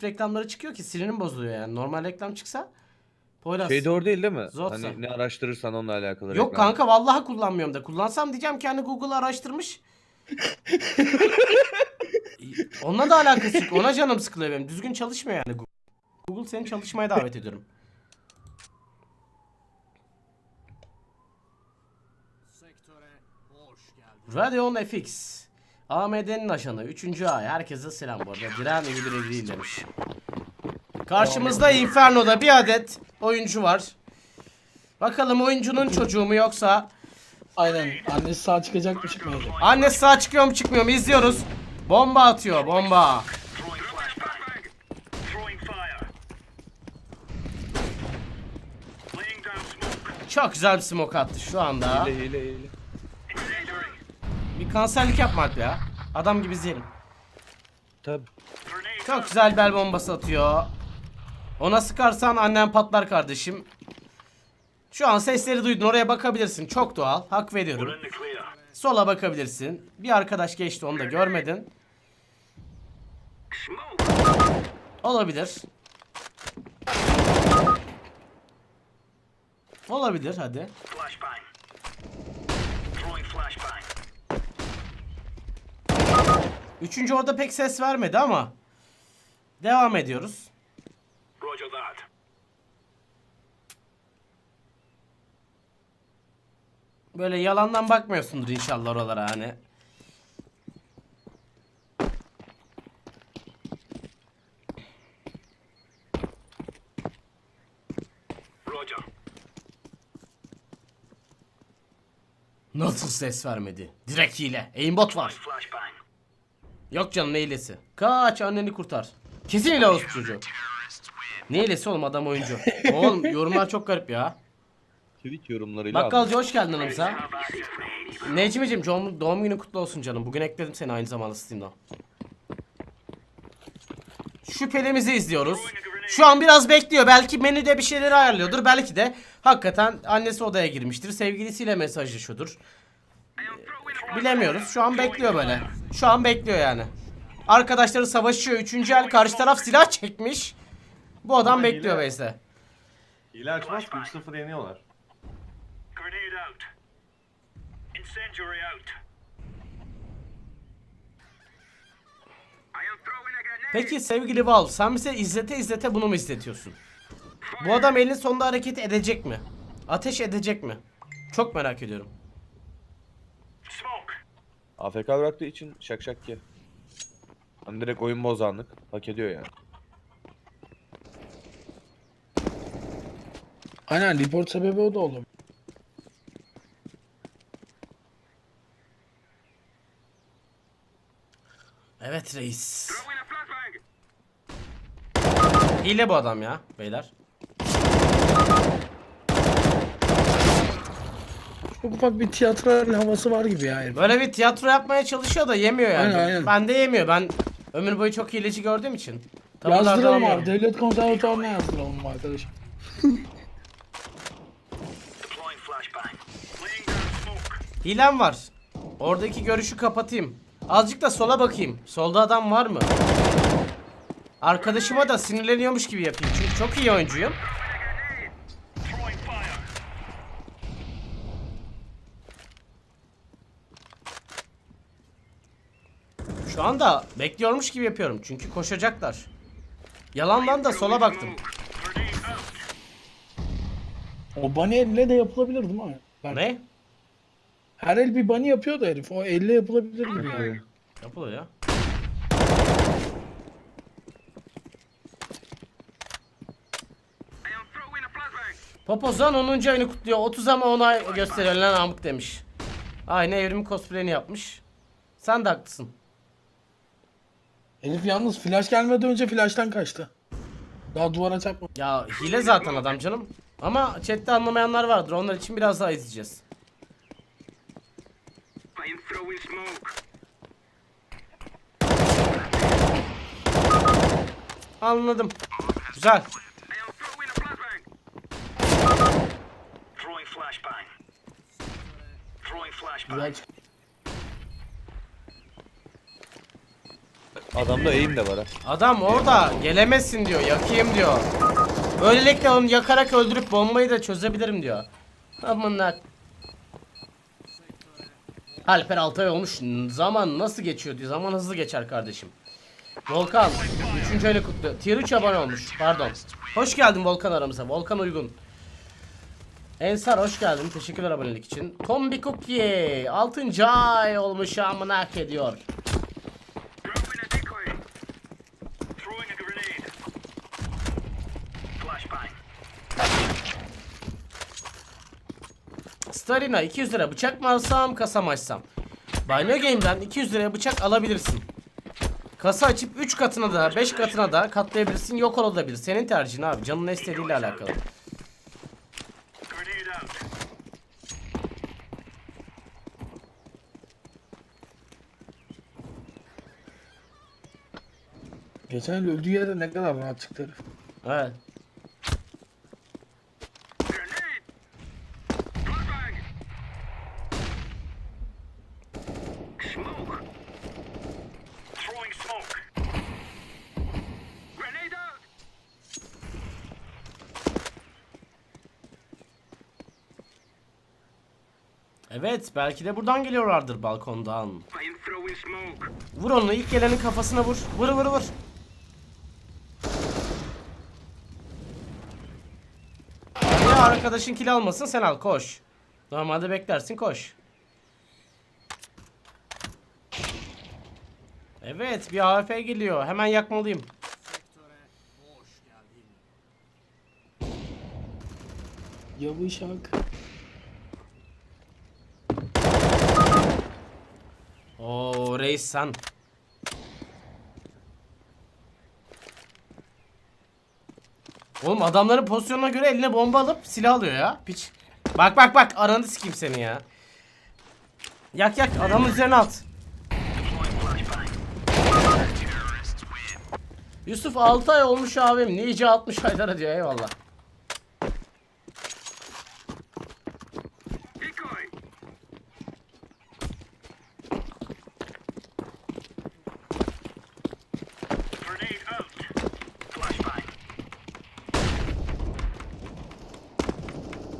pozitif reklamları çıkıyor ki sinirim bozuluyor yani. Normal reklam çıksa Poyraz. Şey doğru değil değil mi? Zotsa. Hani ne araştırırsan onunla alakalı Yok reklam. kanka vallahi kullanmıyorum da. Kullansam diyeceğim ki hani Google araştırmış. Onunla da alakası yok. Ona canım sıkılıyor benim. Düzgün çalışmıyor yani Google. Google seni çalışmaya davet ediyorum. Radeon FX. AMD'nin aşanı 3. ay. Herkese selam bu arada. Diren evi bir değil demiş. Karşımızda Inferno'da bir adet oyuncu var. Bakalım oyuncunun çocuğu mu yoksa Aynen. Annesi sağ çıkacak mı çıkmayacak? annesi sağ çıkıyor mu çıkmıyor mu izliyoruz. Bomba atıyor bomba. Çok güzel bir smoke attı şu anda. Hile hile hile. Kanserlik yapma Alp ya. Adam gibi izleyelim. Grenade Çok güzel bel bombası atıyor. Ona sıkarsan annen patlar kardeşim. Şu an sesleri duydun oraya bakabilirsin. Çok doğal. Hak veriyorum. Sola bakabilirsin. Bir arkadaş geçti onu da görmedin. Olabilir. Olabilir hadi. Üçüncü orada pek ses vermedi ama. Devam ediyoruz. Roger that. Böyle yalandan bakmıyorsundur inşallah oralara hani. Roger. Nasıl ses vermedi? Direkt hile. Aimbot var. Yok canım ne hilesi? Kaç anneni kurtar. Kesin olsun çocuğu. Ne hilesi oğlum adam oyuncu. oğlum yorumlar çok garip ya. Twitch yorumlarıyla Bakkalcı hoş geldin aramıza. Necmi'cim doğum, doğum günün kutlu olsun canım. Bugün ekledim seni aynı zamanda Steam'den. Şüphelimizi izliyoruz. Şu an biraz bekliyor. Belki menüde bir şeyleri ayarlıyordur. Belki de hakikaten annesi odaya girmiştir. Sevgilisiyle mesajlaşıyordur. Bilemiyoruz. Şu an bekliyor böyle. Şu an bekliyor yani. Arkadaşları savaşıyor. Üçüncü el karşı taraf silah çekmiş. Bu adam Ama bekliyor hile- Veysel. Hile açmaz 3-0 yeniyorlar. Grenade out. Incendiary out. I am throwing a grenade. Peki sevgili Val sen bize izlete izlete bunu mu izletiyorsun? Bu adam elin sonunda hareket edecek mi? Ateş edecek mi? Çok merak ediyorum. AFK bıraktığı için şak şak ye. Hani direkt oyun bozanlık. Hak ediyor yani. Aynen report sebebi o da olur. Evet reis. Hile bu adam ya beyler. Ufak bir tiyatro havası var gibi ya. herif. Böyle bir tiyatro yapmaya çalışıyor da yemiyor yani. Aynen, aynen. Ben de yemiyor. Ben ömür boyu çok hileci gördüğüm için. Tavırlardan Yazdıralım abi. Devlet konservatuarına yazdıralım arkadaşım. Hilem var. Oradaki görüşü kapatayım. Azıcık da sola bakayım. Solda adam var mı? Arkadaşıma da sinirleniyormuş gibi yapayım. Çünkü çok iyi oyuncuyum. Throwing fire. Şu anda bekliyormuş gibi yapıyorum. Çünkü koşacaklar. Yalandan da sola baktım. O bunny elle de yapılabilir değil mi? Ben, Ne? Her el bir bunny yapıyor da herif. O elle yapılabilir gibi yani. Yapılıyor ya. Popozan 10. ayını kutluyor. 30 ama onay gösteriyor lan amık demiş. Aynı evrim cosplay'ini yapmış. Sen de haklısın. Herif yalnız flash gelmeden önce flash'tan kaçtı. Daha duvara çarpma. Ya hile zaten adam canım. Ama chatte anlamayanlar vardır. Onlar için biraz daha izleyeceğiz. Anladım. Güzel. I am throwing a flashbang. Throwing flashbang. Throwing flashbang. Güzel çık- Adamda eğim de var ha. Adam orada gelemezsin diyor. Yakayım diyor. Böylelikle onu yakarak öldürüp bombayı da çözebilirim diyor. Amına. Alper Altay olmuş. Zaman nasıl geçiyor diyor. Zaman hızlı geçer kardeşim. Volkan 3. ayını kutlu. Tier 3 abone olmuş. Pardon. Hoş geldin Volkan aramıza. Volkan uygun. Ensar hoş geldin. Teşekkürler abonelik için. Tombi Cookie 6. ay olmuş amına ediyor. Dropping a decoy. Throwing a grenade. Flashbang. Starina 200 lira bıçak mı alsam kasa mı açsam? Bino Game'den 200 liraya bıçak alabilirsin. Kasa açıp 3 katına da 5 katına da katlayabilirsin yok olabilir. Senin tercihin abi canın ne istediğiyle alakalı. Geçen öldüğü yerde ne kadar rahat çıktı herif. Evet. Grenade. Flashbang. Smoke. Throwing smoke. Grenade out. Evet belki de buradan geliyorlardır balkondan. Vur onu ilk gelenin kafasına vur. Vur vur vur. Ya arkadaşın kill almasın sen al koş. Normalde beklersin koş. Evet bir AFP geliyor. Hemen yakmalıyım. Yavuşak. Reis sen. Oğlum adamların pozisyonuna göre eline bomba alıp silah alıyor ya. Piç. Bak bak bak aranı sikeyim seni ya. Yak yak adamın üzerine at. Yusuf 6 ay olmuş abim. Nice 60 aylara diyor eyvallah.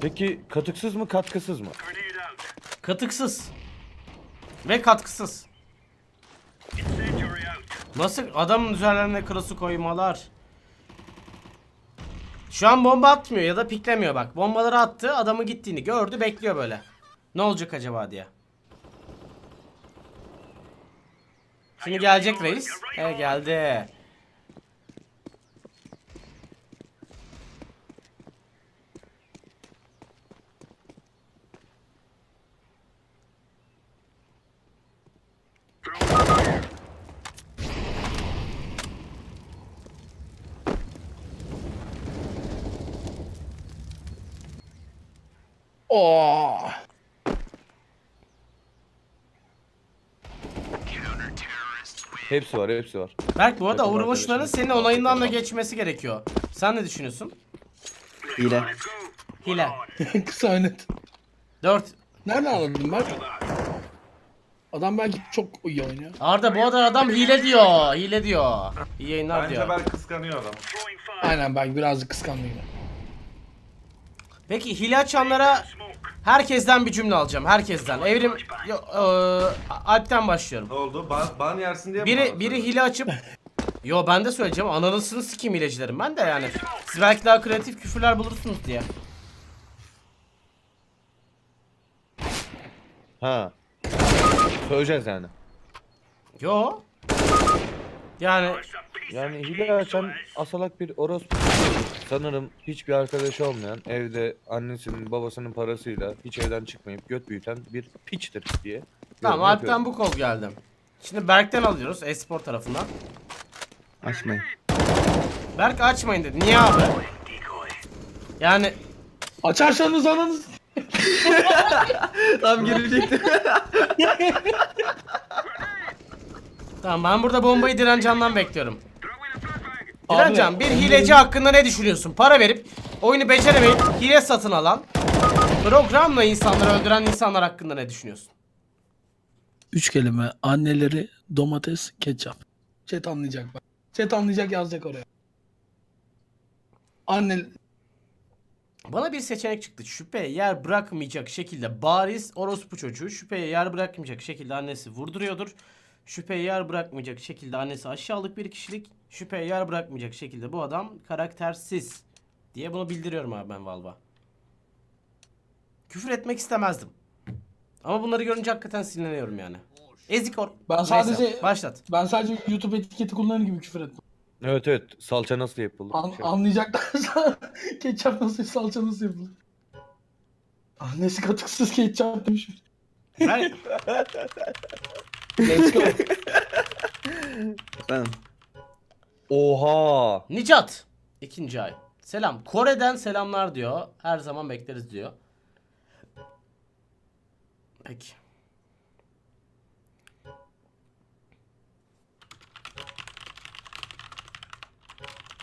Peki katıksız mı katkısız mı? Katıksız. Ve katkısız. Nasıl adamın üzerlerine kırısı koymalar. Şu an bomba atmıyor ya da piklemiyor bak. Bombaları attı adamın gittiğini gördü bekliyor böyle. Ne olacak acaba diye. Şimdi gelecek reis. He geldi. Oo. Hepsi var hepsi var. Berk bu arada Takım Overwatch'ların arkadaşım. senin onayından da geçmesi gerekiyor. Sen ne düşünüyorsun? Hile. Hile. Kısa oynadı. 4. Nereden anladın bak? Adam belki çok iyi oynuyor. Arda bu arada adam hile diyor. Hile diyor. İyi yayınlar Bence diyor. ben kıskanıyor adamı. Aynen belki birazcık kıskanlıydı. Peki hile açanlara herkesten bir cümle alacağım. Herkesten. Evrim yo, eee, Alp'ten başlıyorum. Ne oldu? Ban, ban yersin diye mi Biri bana biri hile açıp Yo ben de söyleyeceğim. Ananısını sikeyim hilecilerim ben de yani. Siz belki daha kreatif küfürler bulursunuz diye. Ha. Söyleyeceğiz yani. Yo. Yani Yani hile açan asalak bir orospu. Sanırım hiçbir arkadaşı olmayan, evde annesinin babasının parasıyla hiç evden çıkmayıp göt büyüten bir piçtir diye. tamam yorum Alp'ten bu kol geldi. Şimdi Berk'ten alıyoruz espor tarafından. Açmayın. Berk açmayın dedi. Niye abi? Yani Açarsanız ananız. Tam girecektim. tamam ben burada bombayı Direncan'dan bekliyorum. Direncan bir hileci hakkında ne düşünüyorsun? Para verip oyunu beceremeyip hile satın alan programla insanları öldüren insanlar hakkında ne düşünüyorsun? Üç kelime. Anneleri domates, ketçap. Chat anlayacak bak. Chat anlayacak yazacak oraya. Anne Bana bir seçenek çıktı. Şüpheye yer bırakmayacak şekilde bariz orospu çocuğu. Şüpheye yer bırakmayacak şekilde annesi vurduruyordur. Şüpheye yer bırakmayacak şekilde annesi aşağılık bir kişilik. Şüpheye yer bırakmayacak şekilde bu adam karaktersiz diye bunu bildiriyorum abi ben Valva. Küfür etmek istemezdim. Ama bunları görünce hakikaten sinirleniyorum yani. Ezik or. Ben Neyse, sadece- başlat. ben sadece YouTube etiketi kullanır gibi küfür ettim. Evet evet. Salça nasıl yapılır? An- Şey- anlayacaklarsa ketçap nasıl salça nasıl yapılır. Annesi katıksız ketçap demiş. Ben, Let's go. Efendim. Oha. Nicat. ikinci ay. Selam. Kore'den selamlar diyor. Her zaman bekleriz diyor. Peki.